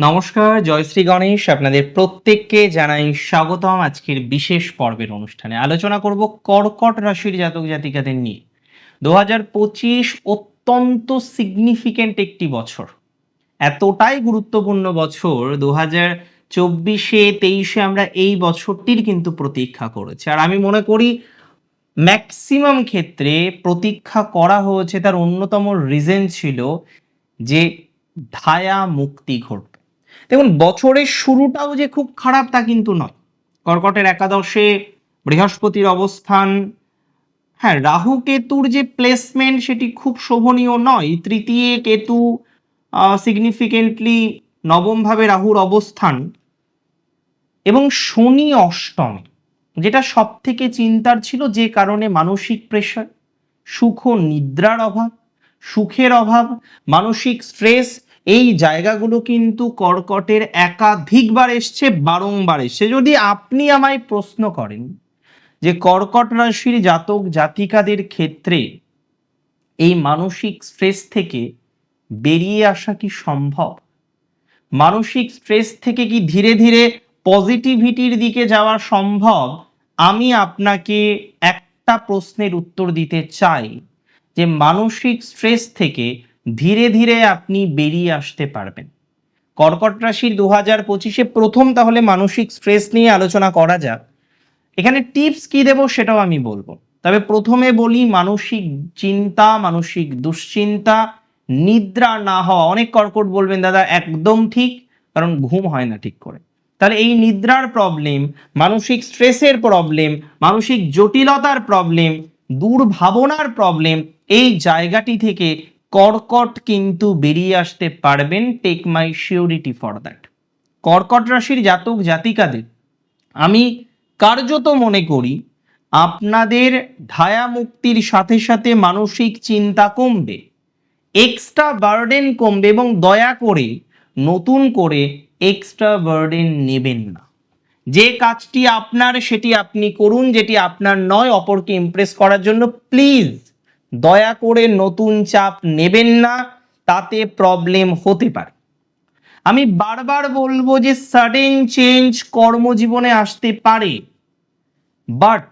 নমস্কার জয়শ্রী গণেশ। আপনাদের প্রত্যেককে জানাই স্বাগতম আজকের বিশেষ পর্বের অনুষ্ঠানে। আলোচনা করব কর্কট রাশির জাতক জাতিকাদের নিয়ে। দু হাজার পঁচিশ অত্যন্ত সিগনিফিকেন্ট একটি বছর। এতটাই গুরুত্বপূর্ণ বছর দু হাজার চব্বিশে তেইশে আমরা এই বছরটির কিন্তু প্রতীক্ষা করেছি। আর আমি মনে করি ম্যাক্সিমাম ক্ষেত্রে প্রতীক্ষা করা হয়েছে, তার অন্যতম রিজন ছিল যে ধায়া মুক্তি ঘটবে। দেখুন, বছরের শুরুটাও যে খুব খারাপ তা কিন্তু নয়। কর্কটের একাদশে বৃহস্পতির অবস্থান হ্যাঁ রাহু কেতুর যে প্লেসমেন্ট সেটি খুব শোভনীয় নয়। তৃতীয় কেতু সিগনিফিকেন্টলি নবমভাবে রাহুর অবস্থান। এবং শনি অষ্টম, যেটা সব থেকে চিন্তার ছিল যে কারণে মানসিক প্রেশার সুখ নিদ্রার অভাব, সুখের অভাব, মানসিক স্ট্রেস এই জায়গাগুলো কিন্তু কর্কটের একাধিকবার এসছে, বারংবার এসছে। যদি আপনি আমায় প্রশ্ন করেন যে কর্কট রাশির জাতক জাতিকাদের ক্ষেত্রে এই মানসিক স্ট্রেস থেকে বেরিয়ে আসা কি সম্ভব? মানসিক স্ট্রেস থেকে কি ধীরে ধীরে পজিটিভিটির দিকে যাওয়া সম্ভব? আমি আপনাকে একটা প্রশ্নের উত্তর দিতে চাই যে মানসিক স্ট্রেস থেকে ধীরে ধীরে আপনি বেরিয়ে আসতে পারবেন। কর্কট রাশির দু হাজার পঁচিশে প্রথম তাহলে মানসিক স্ট্রেস নিয়ে আলোচনা করা যাক। এখানে টিপস কি দেব সেটাও আমি বলব। তবে প্রথমে বলি মানসিক চিন্তা, মানসিক দুশ্চিন্তা, নিদ্রা না হওয়া। অনেক কর্কট বলবেন, দাদা, একদম ঠিক, কারণ ঘুম হয় না ঠিক করে। তাহলে এই নিদ্রার প্রবলেম মানসিক স্ট্রেসের প্রবলেম মানসিক জটিলতার প্রবলেম দুর্ভাবনার প্রবলেম এই জায়গাটি থেকে কর্কট কিন্তু বেরিয়ে আসতে পারবেন। Take my surety for that কর্কট রাশির জাতক জাতিকাদের, আমি কার্যত মনে করি, আপনাদের ধায়া মুক্তির সাথে সাথে মানসিক চিন্তা কমবে এক্সট্রা বার্ডেন কমবে এবং দয়া করে নতুন করে এক্সট্রা বার্ডেন নেবেন না। যে কাজটি আপনার, সেটি আপনি করুন, যেটি আপনার নয়, অপরকে ইমপ্রেস করার জন্য প্লিজ দয়া করে নতুন চাপ নেবেন না, তাতে প্রবলেম হতে পারে। আমি বারবার বলব যে সাডেন চেঞ্জ কর্মজীবনে আসতে পারে বাট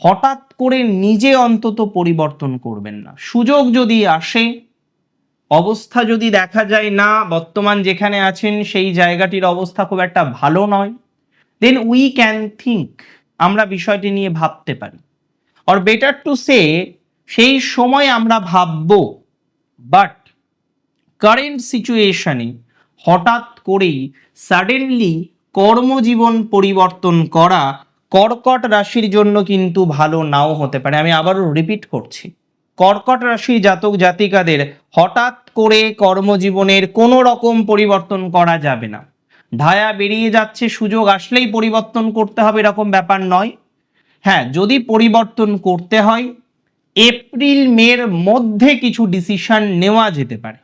হঠাৎ করে নিজে অন্তত পরিবর্তন করবেন না। সুযোগ যদি আসে, অবস্থা যদি দেখা যায় না, বর্তমান যেখানে আছেন সেই জায়গাটির অবস্থা খুব একটা ভালো নয় দেন উই ক্যান থিঙ্ক আমরা বিষয়টি নিয়ে ভাবতে পারি। অর বেটার টু সে সেই সময় আমরা ভাবব বাট কারেন্ট সিচুয়েশনে হঠাৎ করেই সাডেনলি কর্মজীবন পরিবর্তন করা কর্কট রাশির জন্য কিন্তু ভালো নাও হতে পারে। আমি আবারও রিপিট করছি। কর্কট রাশির জাতক জাতিকাদের হঠাৎ করে কর্মজীবনের কোনো রকম পরিবর্তন করা যাবে না। ধায়া বেরিয়ে যাচ্ছে, সুযোগ আসলেই পরিবর্তন করতে হবে, এরকম ব্যাপার নয়। হ্যাঁ যদি পরিবর্তন করতে হয় এপ্রিল মের মধ্যে কিছু ডিসিশন নেওয়া যেতে পারে।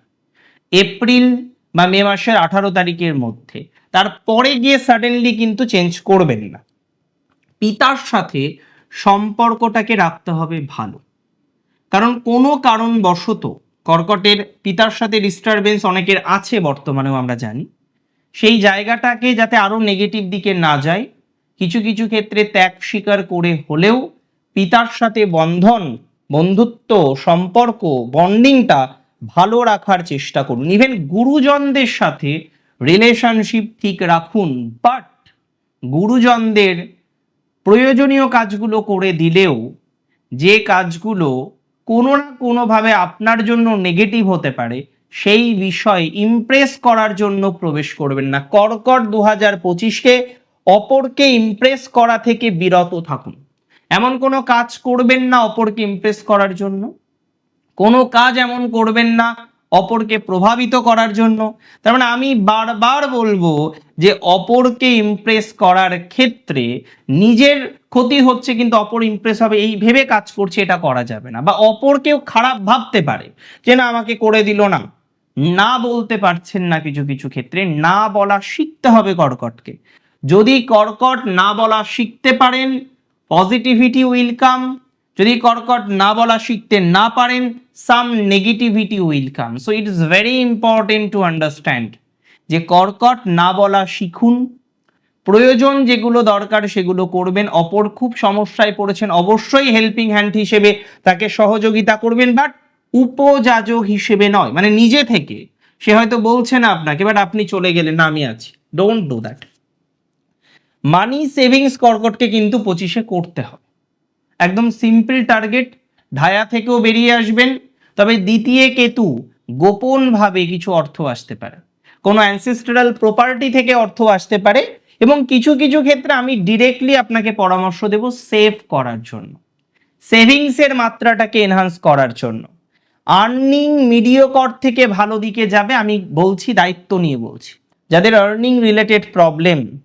এপ্রিল বা মে মাসের আঠারো তারিখের মধ্যে। তারপরে গিয়ে সাডেনলি কিন্তু চেঞ্জ করবেন না। পিতার সাথে সম্পর্কটাকে রাখতে হবে ভালো। কারণ কোনো কারণবশত কর্কটের পিতার সাথে ডিস্টারবেন্স অনেকের আছে বর্তমানেও আমরা জানি। সেই জায়গাটাকে যাতে আরও নেগেটিভ দিকে না যায়। কিছু কিছু ক্ষেত্রে ত্যাগ স্বীকার করে হলেও পিতার সাথে বন্ধন বন্ধুত্ব, সম্পর্ক, বন্ডিংটা ভালো রাখার চেষ্টা করুন। ইভেন গুরুজনদের সাথে রিলেশনশিপ ঠিক রাখুন বাট গুরুজনদের প্রয়োজনীয় কাজগুলো করে দিলেও যে কাজগুলো কোনো না কোনোভাবে আপনার জন্য নেগেটিভ হতে পারে, সেই বিষয় ইমপ্রেস করার জন্য প্রবেশ করবেন না। কর্কট দু হাজার পঁচিশকে অপরকে ইমপ্রেস করা থেকে বিরত থাকুন। এমন কোনো কাজ করবেন না অপরকে ইমপ্রেস করার জন্য। কোনো কাজ এমন করবেন না অপরকে প্রভাবিত করার জন্য। তার মানে আমি বারবার বলব যে অপরকে ইমপ্রেস করার ক্ষেত্রে নিজের ক্ষতি হচ্ছে কিন্তু অপর ইমপ্রেস হবে, এই ভেবে কাজ করছে, এটা করা যাবে না। বা অপরকেও খারাপ ভাবতে পারে যে না, আমাকে করে দিল না। না বলতে পারছেন না কিছু কিছু ক্ষেত্রে, না বলা শিখতে হবে কর্কটকে। যদি কর্কট না বলা শিখতে পারেন পজিটিভিটি উইল কাম যদি কর্কট না বলা শিখতে না পারেন some negativity will come so it is very important to understand যে কর্কট না বলা শিখুন। প্রয়োজন যেগুলো দরকার সেগুলো করবেন। অপর খুব সমস্যায় পড়েছেন, অবশ্যই হেল্পিং হ্যান্ড হিসেবে তাকে সহযোগিতা করবেন বাট উপযাজক হিসেবে নয়। মানে নিজে থেকে। সে হয়তো বলছে না আপনাকে বাট আপনি চলে গেলেন আমি আছি। Don't do that money savings কর্কটকে কিন্তু পঁচিশে করতে হবে। একদম সিম্পল টার্গেট ঢায়া থেকেও বেরিয়ে আসবেন। তবে দ্বিতীয় কেতু, গোপনভাবে কিছু অর্থ আসতে পারে। কোনো অ্যানসেস্ট্রাল প্রপার্টি থেকে অর্থ আসতে পারে এবং কিছু কিছু ক্ষেত্রে আমি ডিরেক্টলি আপনাকে পরামর্শ দেব সেভ করার জন্য। সেভিংসের মাত্রাটাকে এনহান্স করার জন্য। আর্নিং মিডিয়কর থেকে ভালো দিকে যাবে, আমি বলছি, দায়িত্ব নিয়ে বলছি। যাদের আর্নিং রিলেটেড প্রবলেম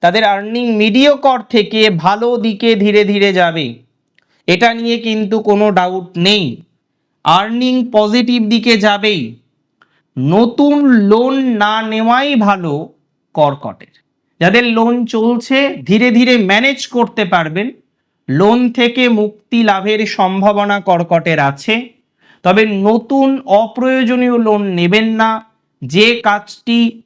তাদের আর্নিং মিডিয়কর থেকে ভালো দিকে ধীরে ধীরে যাবে। এটা নিয়ে কিন্তু কোনো ডাউট নেই। আর্নিং পজিটিভ দিকে যাবেই নতুন লোন না নেওয়াই ভালো কর্কটের। যাদের লোন চলছে, ধীরে ধীরে ম্যানেজ করতে পারবেন। লোন থেকে মুক্তি লাভের সম্ভাবনা কর্কটের আছে। তবে নতুন অপ্রয়োজনীয় লোন নেবেন না। যে কাজটি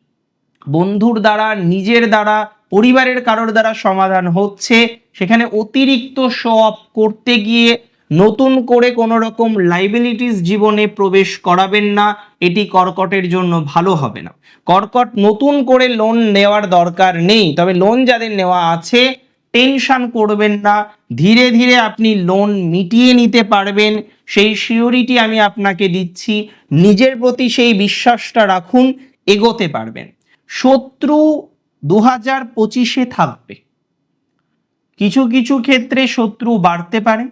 বন্ধুর দ্বারা, নিজের দ্বারা পরিবারের কারোর দ্বারা সমাধান হচ্ছে। সেখানে অতিরিক্ত শো অফ করতে গিয়ে নতুন করে কোনো রকম লাইবিলিটিস জীবনে প্রবেশ করাবেন না। এটি কর্কটের জন্য ভালো হবে না। কর্কট নতুন করে লোন নেওয়ার দরকার নেই। তবে লোন যাদের নেওয়া আছে টেনশন করবেন না। ধীরে ধীরে আপনি লোন মিটিয়ে নিতে পারবেন। সেই সিওরিটি আমি আপনাকে দিচ্ছি। নিজের প্রতি সেই বিশ্বাসটা রাখুন, এগোতে পারবেন। শত্রু দু হাজার পঁচিশে থাকবে। কিছু কিছু ক্ষেত্রে শত্রু বাড়তে পারে।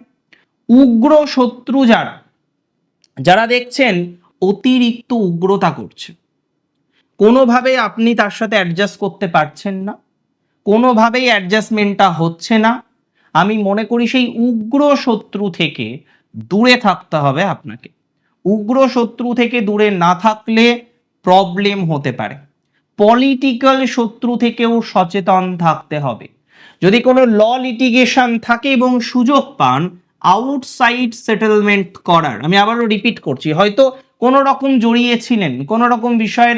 উগ্র শত্রু যারা যারা দেখছেন অতিরিক্ত উগ্রতা করছে। কোনোভাবে আপনি তার সাথে অ্যাডজাস্ট করতে পারছেন না। কোনোভাবেই অ্যাডজাস্টমেন্টটা হচ্ছে না। আমি মনে করি সেই উগ্র শত্রু থেকে দূরে থাকতে হবে আপনাকে। উগ্র শত্রু থেকে দূরে না থাকলে প্রবলেম হতে পারে। পলিটিক্যাল শত্রু থেকেও সচেতন থাকতে হবে। যদি কোনো ল লিটিগেশন থাকে এবং সুযোগ পান আউটসাইড সেটেলমেন্ট করার, আমি আবারও রিপিট করছি, হয়তো কোনো রকম জড়িয়েছিলেন, কোনো রকম বিষয়ের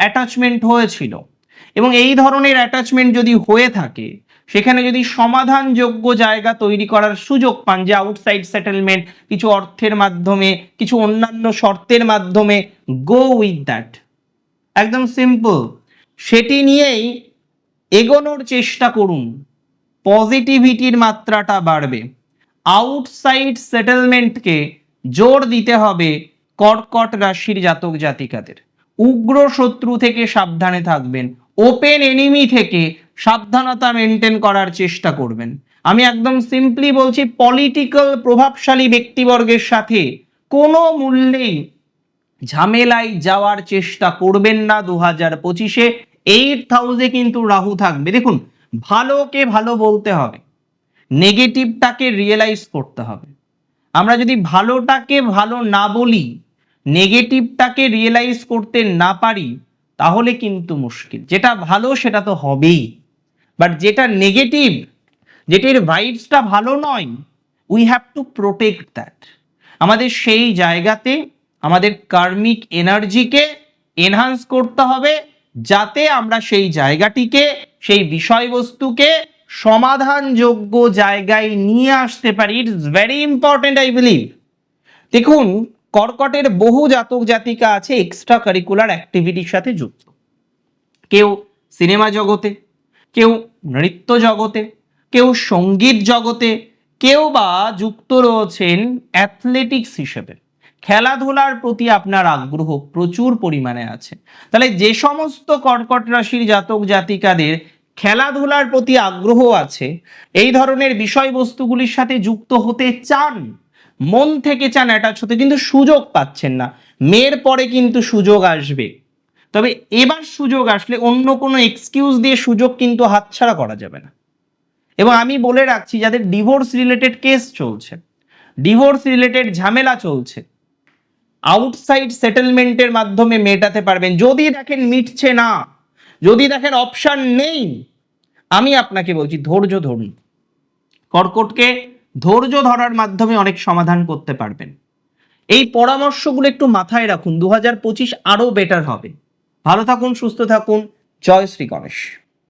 অ্যাটাচমেন্ট হয়েছিল এবং এই ধরনের অ্যাটাচমেন্ট যদি হয়ে থাকে, সেখানে যদি সমাধানযোগ্য জায়গা তৈরি করার সুযোগ পান যে আউটসাইড সেটেলমেন্ট কিছু অর্থের মাধ্যমে, কিছু অন্যান্য শর্তের মাধ্যমে গো উইথ দ্যাট একদম সিম্পল সেটি নিয়েই এগোনোর চেষ্টা করুন। পজিটিভিটির মাত্রাটা বাড়বে। আউটসাইড সেটেলমেন্টকে জোর দিতে হবে কর্কট রাশির জাতক জাতিকাদের। উগ্র শত্রু থেকে সাবধানে থাকবেন। ওপেন এনিমি থেকে সাবধানতা মেনটেন করার চেষ্টা করবেন। আমি একদম সিম্পলি বলছি পলিটিক্যাল প্রভাবশালী ব্যক্তিবর্গের সাথে কোনো মূল্যেই ঝামেলায় যাওয়ার চেষ্টা করবেন না দু হাজার পঁচিশে এইট হাউসে কিন্তু রাহু থাকবে। দেখুন, ভালোকে ভালো বলতে হবে। নেগেটিভটাকে রিয়েলাইজ করতে হবে। আমরা যদি ভালোটাকে ভালো না বলি নেগেটিভটাকে রিয়েলাইজ করতে না পারি, তাহলে কিন্তু মুশকিল। যেটা ভালো, সেটা তো হবেই। বাট যেটা নেগেটিভ যেটির ভাইবসটা ভালো নয় we have to protect that আমাদের সেই জায়গাতে আমাদের কার্মিক এনার্জিকে এনহান্স করতে হবে যাতে আমরা সেই জায়গাটিকে, সেই বিষয়বস্তুকে সমাধানযোগ্য জায়গায় নিয়ে আসতে পারি। It's very important I believe দেখুন, কর্কটের বহু জাতক জাতিকা আছে এক্সট্রা কারিকুলার অ্যাক্টিভিটির সাথে যুক্ত। কেউ সিনেমা জগতে, কেউ নৃত্য জগতে, কেউ সংগীত জগতে, কেউ বা যুক্ত রয়েছেন অ্যাথলেটিক্স হিসেবে। খেলাধুলার প্রতি আপনার আগ্রহ প্রচুর পরিমাণে আছে। তাহলে যে সমস্ত কর্কট রাশির জাতক জাতিকাদের খেলাধুলার প্রতি আগ্রহ আছে, এই ধরনের বিষয়বস্তুগুলির সাথে যুক্ত হতে চান, মন থেকে চান অ্যাটাচ হতে, কিন্তু সুযোগ পাচ্ছেন না। মেয়ের পরে কিন্তু সুযোগ আসবে। তবে এবার সুযোগ আসলে অন্য কোনো এক্সকিউজ দিয়ে সুযোগ কিন্তু হাতছাড়া করা যাবে না। এবং আমি বলে রাখছি, যাদের ডিভোর্স রিলেটেড কেস চলছে ডিভোর্স রিলেটেড ঝামেলা চলছে আউটসাইড সেটেলমেন্টের মাধ্যমে মেটাতে পারবেন। যদি দেখেন মিটছে না, যদি দেখেন অপশান নেই, আমি আপনাকে বলছি ধৈর্য ধরুন। কর্কটকে ধৈর্য ধরার মাধ্যমে অনেক সমাধান করতে পারবেন। এই পরামর্শগুলো একটু মাথায় রাখুন দু হাজার পঁচিশ আরও বেটার হবে। ভালো থাকুন, সুস্থ থাকুন। জয় শ্রী গণেশ।